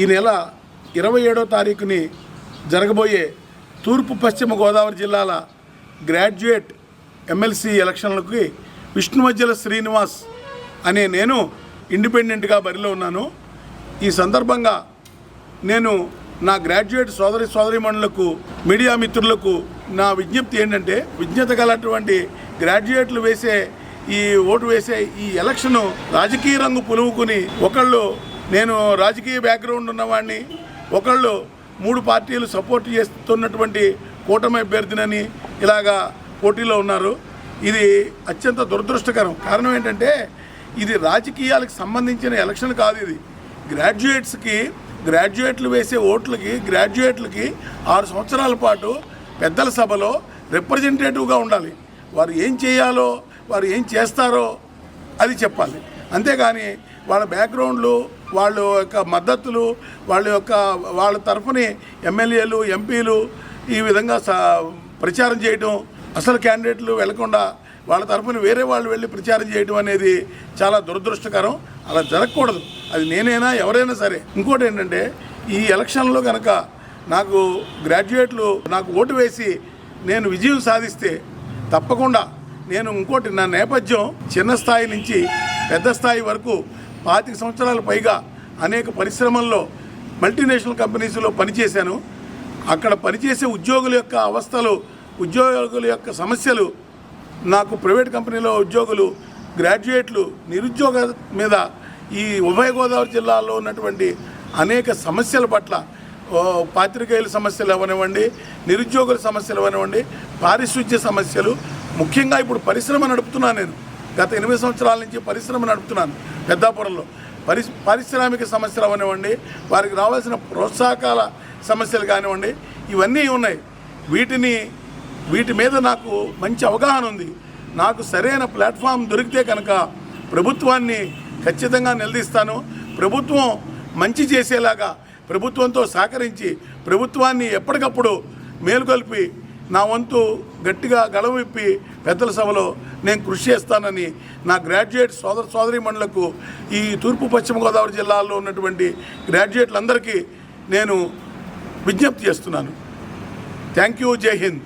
ఈ నెల ఇరవై ఏడో తారీఖుని జరగబోయే తూర్పు పశ్చిమ గోదావరి జిల్లాల గ్రాడ్యుయేట్ ఎమ్మెల్సీ ఎలక్షన్లకి విష్ణుమజ్జల శ్రీనివాస్ అనే నేను ఇండిపెండెంట్గా బరిలో ఉన్నాను. ఈ సందర్భంగా నేను నా గ్రాడ్యుయేట్ సోదరి సోదరిమణులకు మీడియా మిత్రులకు నా విజ్ఞప్తి ఏంటంటే విజ్ఞత గలటువంటి గ్రాడ్యుయేట్లు వేసే ఈ ఓటు వేసే ఈ ఎలక్షను రాజకీయ రంగు పులువుకుని ఒకళ్ళు నేను రాజకీయ బ్యాక్గ్రౌండ్ ఉన్నవాడిని ఒకళ్ళు మూడు పార్టీలు సపోర్ట్ చేస్తున్నటువంటి కూటమి అభ్యర్థినని ఇలాగా పోటీలో ఉన్నారు. ఇది అత్యంత దురదృష్టకరం. కారణం ఏంటంటే ఇది రాజకీయాలకు సంబంధించిన ఎలక్షన్ కాదు ఇది. గ్రాడ్యుయేట్స్కి గ్రాడ్యుయేట్లు వేసే ఓట్లకి గ్రాడ్యుయేట్లకి ఆరు సంవత్సరాల పాటు పెద్దల సభలో రిప్రజెంటేటివ్గా ఉండాలి. వారు ఏం చేయాలో వారు ఏం చేస్తారో అది చెప్పాలి. అంతేగాని వాళ్ళ బ్యాక్గ్రౌండ్లు వాళ్ళ యొక్క మద్దతులు వాళ్ళ యొక్క వాళ్ళ తరఫుని ఎమ్మెల్యేలు ఎంపీలు ఈ విధంగా ప్రచారం చేయటం అసలు క్యాండిడేట్లు వెళ్ళకుండా వాళ్ళ తరఫున వేరే వాళ్ళు వెళ్ళి ప్రచారం చేయడం అనేది చాలా దురదృష్టకరం. అలా జరగకూడదు. అది నేనైనా ఎవరైనా సరే. ఇంకోటి ఏంటంటే ఈ ఎలక్షన్లో కనుక నాకు గ్రాడ్యుయేట్లు నాకు ఓటు వేసి నేను విజయం సాధిస్తే తప్పకుండా నేను ఇంకోటి నా నేపథ్యం చిన్న స్థాయి నుంచి పెద్ద స్థాయి వరకు పాతిక సంవత్సరాలు పైగా అనేక పరిశ్రమల్లో మల్టీనేషనల్ కంపెనీస్లో పనిచేశాను. అక్కడ పనిచేసే ఉద్యోగుల యొక్క అవస్థలు ఉద్యోగుల యొక్క సమస్యలు నాకు ప్రైవేట్ కంపెనీలో ఉద్యోగులు గ్రాడ్యుయేట్లు నిరుద్యోగ మీద ఈ ఉభయ గోదావరి జిల్లాలో ఉన్నటువంటి అనేక సమస్యల పట్ల పాత్రికేయుల సమస్యలు అవనివ్వండి నిరుద్యోగుల సమస్యలు అవనివ్వండి పారిశుద్ధ్య సమస్యలు ముఖ్యంగా ఇప్పుడు పరిశ్రమ నడుపుతున్నాను నేను. గత ఎనిమిది సంవత్సరాల నుంచి పరిశ్రమ నడుపుతున్నాను పెద్దాపురంలో. పరి పారిశ్రామిక సమస్యలు అవనివ్వండి వారికి రావాల్సిన ప్రోత్సాహకాల సమస్యలు కానివ్వండి ఇవన్నీ ఉన్నాయి. వీటిని వీటి మీద నాకు మంచి అవగాహన ఉంది. నాకు సరైన ప్లాట్ఫామ్ దొరికితే కనుక ప్రభుత్వాన్ని ఖచ్చితంగా నిలదీస్తాను. ప్రభుత్వం మంచి చేసేలాగా ప్రభుత్వంతో సహకరించి ప్రభుత్వాన్ని ఎప్పటికప్పుడు మేలుకొల్పి నా వంతు గట్టిగా గళం విప్పి పెద్దల సభలో నేను కృషి చేస్తానని నా గ్రాడ్యుయేట్ సోదర సోదరీమణులకు ఈ తూర్పు పశ్చిమ గోదావరి జిల్లాలో ఉన్నటువంటి గ్రాడ్యుయేట్లందరికీ నేను విజ్ఞప్తి చేస్తున్నాను. థ్యాంక్ యూ జై హింద్.